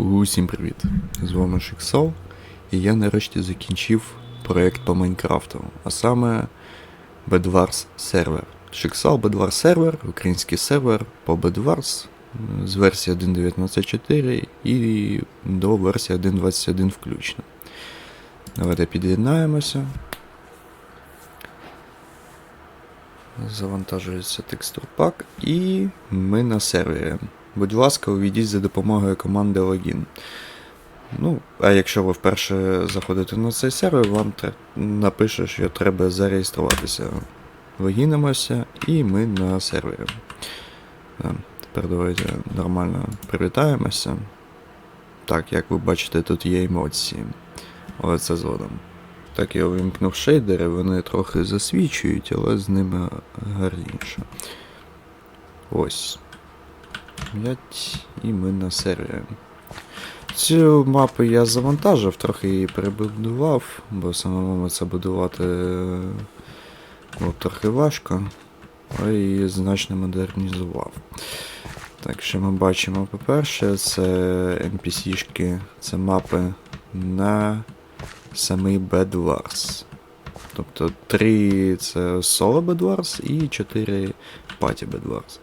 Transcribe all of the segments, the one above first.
Усім привіт! З вами Шиксол, і я нарешті закінчив проєкт по Майнкрафту, а саме Bedwars сервер. Шиксал Bedwars сервер, український сервер по Bedwars з версії 1.19.4 і до версії 1.21 включно. Давайте під'єднаємося. Завантажується текстурпак і ми на сервері. Будь ласка, увійдіть за допомогою команди Login. Ну, а якщо ви вперше заходите на цей сервер, вам напише, що треба зареєструватися. Логінимося і ми на сервері. Тепер давайте нормально привітаємося. Так, як ви бачите, тут є емоції. Але це згодом. Так, я увімкнув шейдери, вони трохи засвічують, але з ними гарніше. Ось. 5 і ми на сервері. Цю мапу я завантажив, трохи її перебудував, бо самому це будувати е, було трохи важко, але її значно модернізував. Так, що ми бачимо, по-перше, це NPC-шки, це мапи на самий Bed Wars. Тобто 3 це Solo Bed Wars і 4 Party Bed Wars.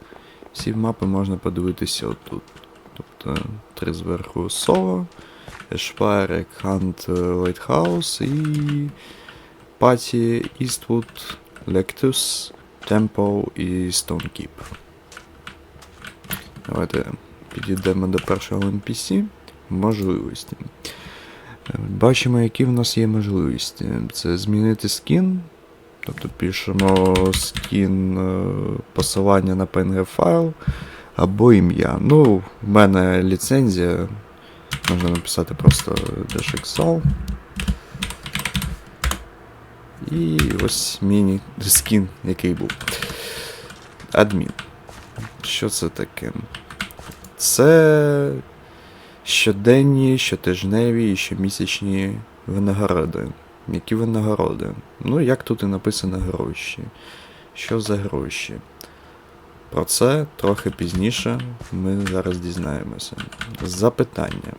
Всі мапи можна подивитися отут. Тобто три зверху соло, Ешпайр, Hunt Lighthouse і Паті, Eastwood, Lectus, Temple і Stonekeep. Давайте підійдемо до першого NPC. Можливості. Е, Бачимо, які в нас є можливості. Це змінити скін. Тобто пишемо скін е, посилання на PNG файл або ім'я. Ну, в мене ліцензія. Можна написати просто DashXL. І ось міні скін, який був. Адмін. Що це таке? Це щоденні, щотижневі і щомісячні винагороди. Які винагороди? Ну, як тут і написано гроші. Що за гроші? Про це трохи пізніше ми зараз дізнаємося. Запитання.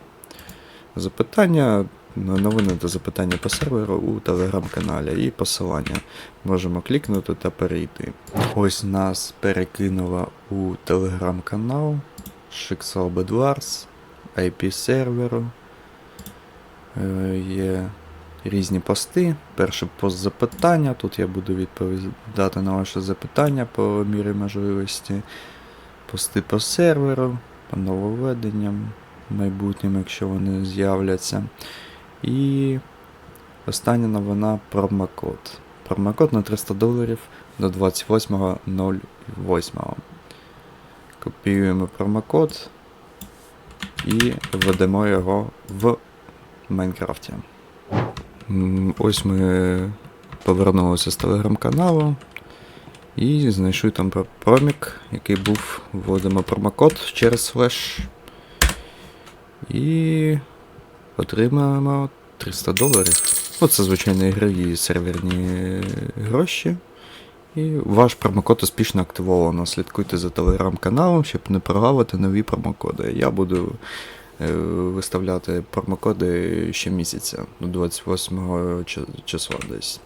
Запитання, ну, новини та запитання по серверу у телеграм-каналі і посилання. Можемо клікнути та перейти. Ось нас перекинуло у телеграм-канал Shixel Bedwars, IP серверу. Е, Є різні пости. Перший пост запитання. Тут я буду відповідати на ваше запитання по мірі можливості. Пости по серверу, по нововведенням майбутнім, якщо вони з'являться. І остання новина промокод. Промокод на 300 доларів до 28.08. Копіюємо промокод і введемо його в Майнкрафті. Ось ми повернулися з телеграм-каналу і знайшли там промік, який був. Вводимо промокод через флеш. І отримаємо 300 доларів. Оце, звичайно, ігрові серверні гроші. І ваш промокод успішно активовано. Слідкуйте за телеграм-каналом, щоб не прогавити нові промокоди. Я буду виставляти промокоди щомісяця, до 28 чи- числа десь.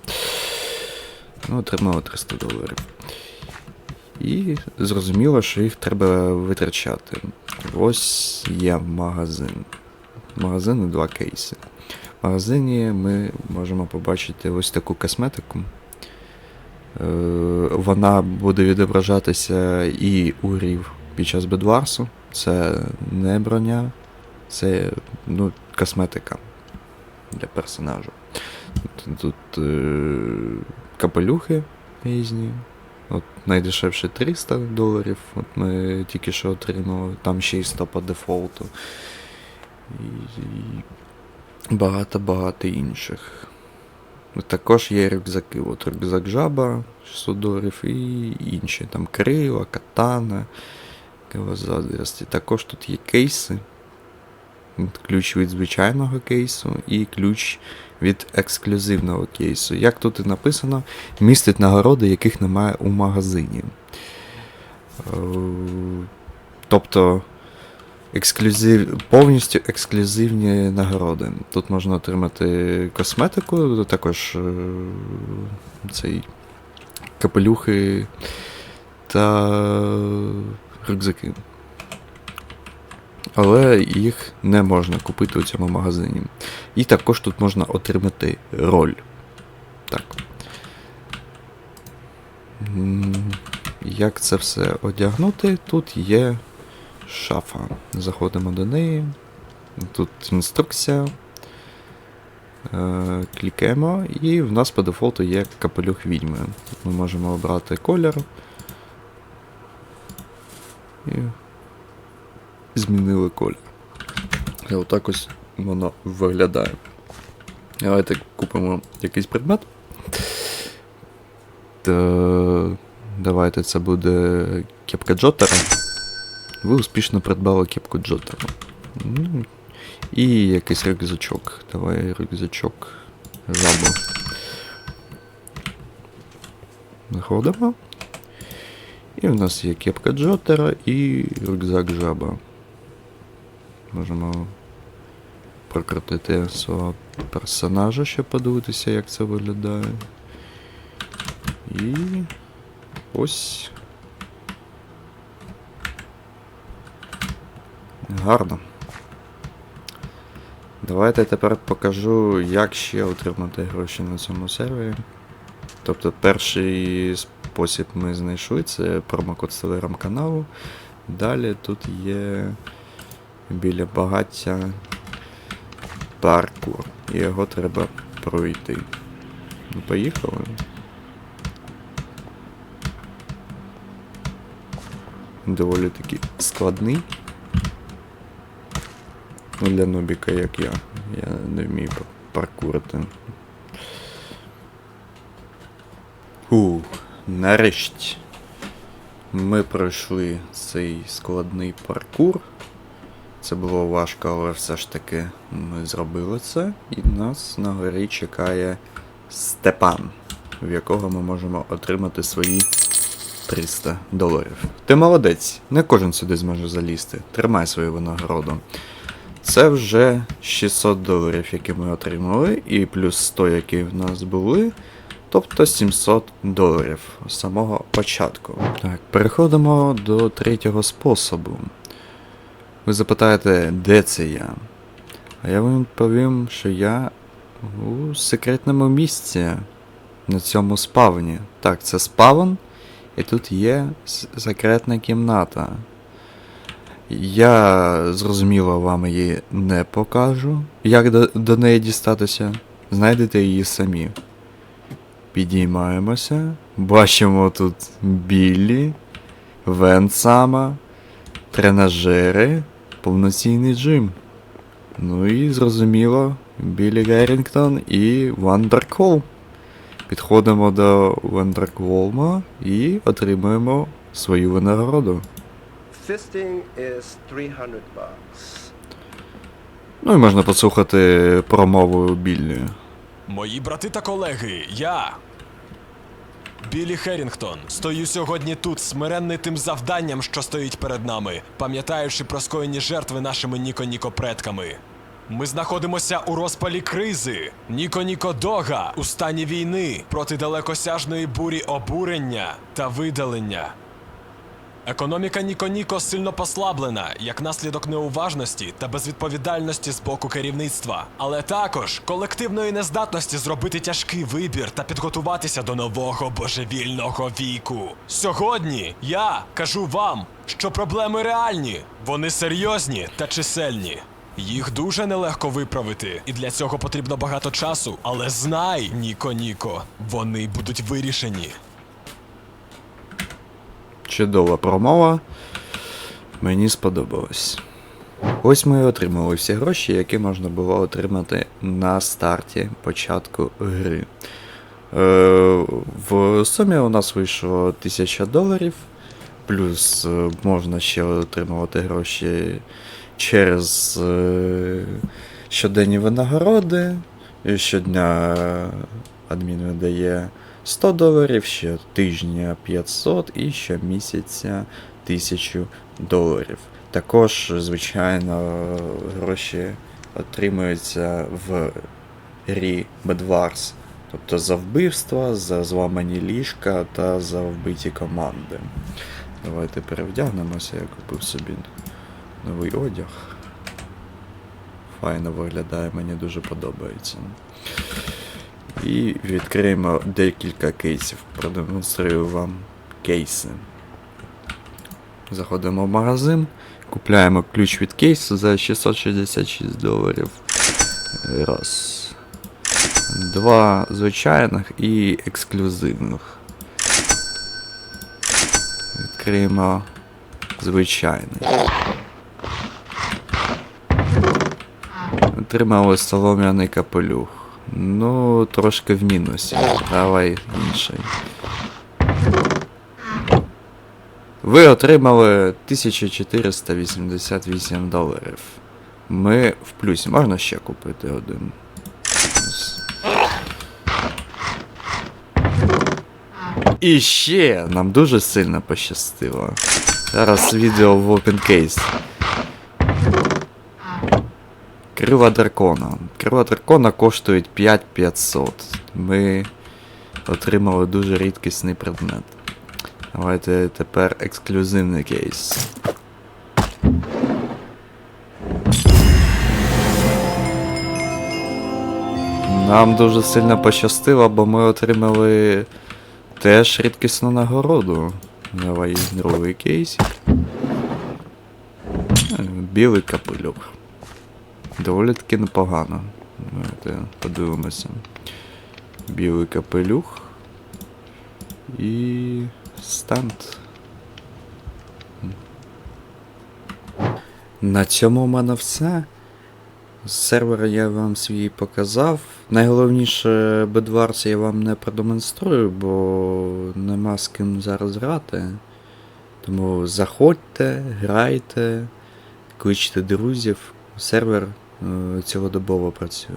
Ну, отримали 300 доларів. І зрозуміло, що їх треба витрачати. Ось є магазин. Магазин і два кейси. В магазині ми можемо побачити ось таку косметику. Е, Вона буде відображатися і у грів під час бедварсу. Це не броня, це ну, косметика для персонажу. Тут, тут е, капелюхи різні. От найдешевше 300 доларів. От ми тільки що отримали, там ще й 100 по дефолту. І, багато-багато інших. Також є рюкзаки. От рюкзак жаба 600 доларів і інші. Там крила, катана, кривозаздрості. Також тут є кейси. Ключ від звичайного кейсу і ключ від ексклюзивного кейсу. Як тут і написано, містить нагороди, яких немає у магазині. Е, Тобто ексклюзив, повністю ексклюзивні нагороди. Тут можна отримати косметику, також е, цей капелюхи та рюкзаки. Але їх не можна купити у цьому магазині. І також тут можна отримати роль. Так. Як це все одягнути? Тут є шафа. Заходимо до неї. Тут інструкція. Е, клікаємо, і в нас по дефолту є капелюх відьми. Ми можемо обрати колір. І змінили колір. І отак ось воно виглядає. Давайте купимо якийсь предмет. То давайте це буде кепка Джотера. Ви успішно придбали кепку Джотера. Ну, і якийсь рюкзачок. Давай рюкзачок жабу. Заходимо. І в нас є кепка Джотера і рюкзак жаба. Можемо прокрутити свого персонажа, щоб подивитися, як це виглядає. І ось. Гарно. Давайте тепер покажу, як ще отримати гроші на цьому сервері. Тобто перший спосіб ми знайшли, це промокод з телеграм-каналу. Далі тут є біля багаття паркур. І його треба пройти. Ну, поїхали. Доволі таки складний. Ну, для нобіка, як я. Я не вмію паркурити. Ух, нарешті. Ми пройшли цей складний паркур. Це було важко, але все ж таки ми зробили це. І нас на горі чекає Степан, в якого ми можемо отримати свої 300 доларів. Ти молодець, не кожен сюди зможе залізти. Тримай свою винагороду. Це вже 600 доларів, які ми отримали, і плюс 100, які в нас були. Тобто 700 доларів з самого початку. Так, переходимо до третього способу. Ви запитаєте, де це я? А я вам відповім, що я у секретному місці на цьому спавні. Так, це спавн, і тут є секретна кімната. Я зрозуміло вам її не покажу. Як до, до неї дістатися? Знайдете її самі. Підіймаємося. Бачимо тут Біллі, Венсама, тренажери, повноцінний джим. Ну і зрозуміло, Біллі Геррінгтон і Вандеркол. Підходимо до Вандерколма і отримуємо свою винагороду. Is 300 bucks. Ну і можна послухати промову Біллі. Мої брати та колеги, я. Білі Херінгтон, стою сьогодні тут, смиренний тим завданням, що стоїть перед нами, пам'ятаючи про скоєні жертви нашими Ніко-Ніко предками. Ми знаходимося у розпалі кризи. Ніко-Ніко Дога у стані війни проти далекосяжної бурі обурення та видалення. Економіка Ніко-Ніко сильно послаблена як наслідок неуважності та безвідповідальності з боку керівництва, але також колективної нездатності зробити тяжкий вибір та підготуватися до нового божевільного віку. Сьогодні я кажу вам, що проблеми реальні, вони серйозні та чисельні. Їх дуже нелегко виправити, і для цього потрібно багато часу. Але знай, Ніко-Ніко, вони будуть вирішені. Чудова промова. Мені сподобалось. Ось ми і отримали всі гроші, які можна було отримати на старті початку гри. Е, в сумі у нас вийшло 1000 доларів, плюс е, можна ще отримувати гроші через е, щоденні винагороди. І Щодня адмін видає 100 доларів, щотижня 500 і щомісяця 1000 доларів. Також, звичайно, гроші отримуються в грі Bedwars. Тобто за вбивства, за зламані ліжка та за вбиті команди. Давайте перевдягнемося, я купив собі новий одяг. Файно виглядає, мені дуже подобається. І відкриємо декілька кейсів. Продемонструю вам кейси. Заходимо в магазин, купляємо ключ від кейсу за 666 доларів. Раз. Два звичайних і ексклюзивних. Відкриємо звичайний. Отримали солом'яний капелюх. Ну, трошки в мінусі. Давай інший. Ви отримали 1488 доларів. Ми в плюсі. Можна ще купити один. І ще нам дуже сильно пощастило. Зараз відео в Open Case. Крила дракона. Крила дракона коштують 5500. Ми отримали дуже рідкісний предмет. Давайте тепер ексклюзивний кейс. Нам дуже сильно пощастило, бо ми отримали теж рідкісну нагороду. Давай другий кейсик. Е, Білий капелюх. Доволі таки непогано. Давайте подивимося. Білий капелюх. І стенд. На цьому в мене все. З сервера я вам свій показав. Найголовніше Bedwars я вам не продемонструю, бо нема з ким зараз грати. Тому заходьте, грайте, кличте друзів. Сервер цілодобово працює.